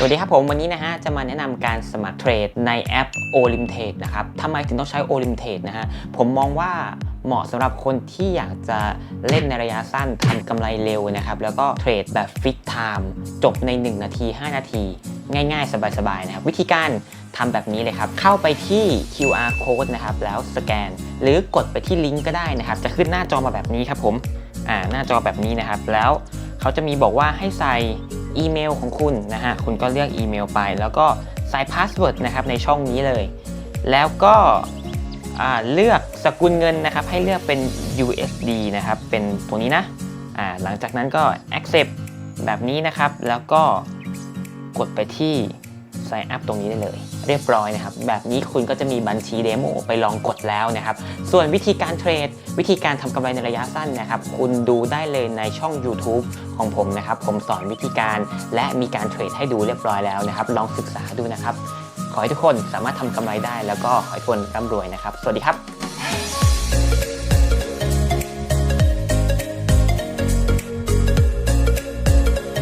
สวัสดีครับผมวันนี้นะฮะจะมาแนะนำการสมัครเทรดในแอป o l i m t r a d e นะครับทำไมถึงต้องใช้ o l i m t r a d e นะฮะผมมองว่าเหมาะสำหรับคนที่อยากจะเล่นในระยะสั้นทำกำไรเร็วนะครับ แล้วก็เทรดแบบฟิกไทม์จบใน 1 นาที 5 นาที ง่ายๆ สบายๆนะครับ วิธีการทำแบบนี้เลยครับ เข้าไปที่ QR code นะครับ แล้วสแกน หรือกดไปที่ลิงก์ก็ได้นะครับ จะขึ้นหน้าจอมาแบบนี้ครับผมอ่าหน้าจอแบบนี้นะครับ แล้วเขาจะมีบอกว่าให้ใส่ อีเมลของคุณนะฮะคุณก็เลือกอีเมลไป แล้วก็ใส่พาสเวิร์ดนะครับในช่องนี้เลย แล้วก็เลือกสกุลเงินนะครับ ให้เลือกเป็น USD นะครับ เป็นตัวนี้นะหลังจากนั้นก็ accept แบบนี้นะครับ แล้วก็กดไปที่ sign up ตรงนี้ได้เลย เรียบร้อยนะครับ แบบนี้คุณก็จะมีบัญชีเดโมไปลองกดแล้วนะครับ ส่วนวิธีการเทรด วิธีการทำกำไรในระยะสั้นนะครับ คุณดูได้เลยในช่อง YouTube ของผมนะครับ ผมสอนวิธีการและมีการเทรดให้ดูเรียบร้อยแล้วนะครับ ลองศึกษาดูนะครับ ขอให้ทุกคนสามารถทำกำไรได้ แล้วก็ขอให้ทุกคนร่ำรวยนะครับ สวัสดีครับ